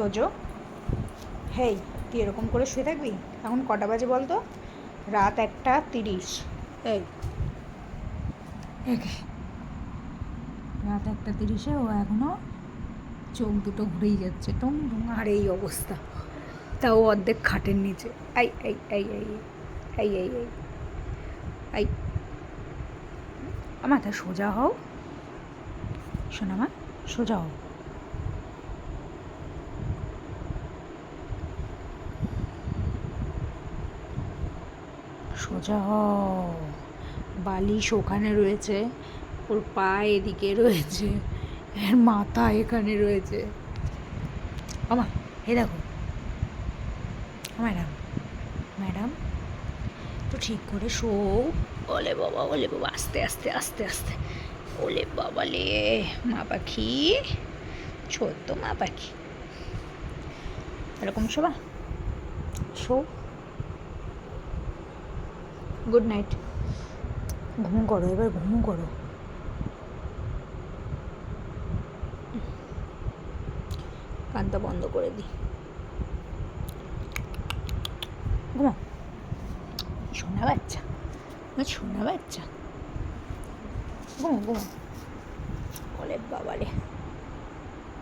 তোজো। হেই, তুই এরকম করে শুয়ে থাকবি? এখন কটা বাজে বলতো? রাত একটা তিরিশ। এই। রাত একটা তিরিশে ও এখনও চোখ দুটো ঘুরেই যাচ্ছে। টং টং, আর এই অবস্থা। তা ও অর্ধেক খাটের নিচে। আই আই আই আই আই আই আই আই। আমার তা সোজা হও। শোনা মা, সোজা হও। সোজা হও বালিশ ওখানে রয়েছে, ওর পা এদিকে রয়েছে, এর মাথা এখানে রয়েছে। আমা হে দেখো। ম্যাডাম ম্যাডাম তো ঠিক করে শো ওলে বাবা ওলে বাবা, আস্তে আস্তে আস্তে আস্তে। ওলে বাবা লে, মা পাখি, ছোট্ট মা পাখি। এরকম শোবা? শো গুড নাইট ঘুম করো এবার ঘুম করো। কানটা বন্ধ করে দিই ঘুমো শোনা বাচ্চা শোনা বাচ্চা। ঘুমো ঘুমো বলে বাবারে।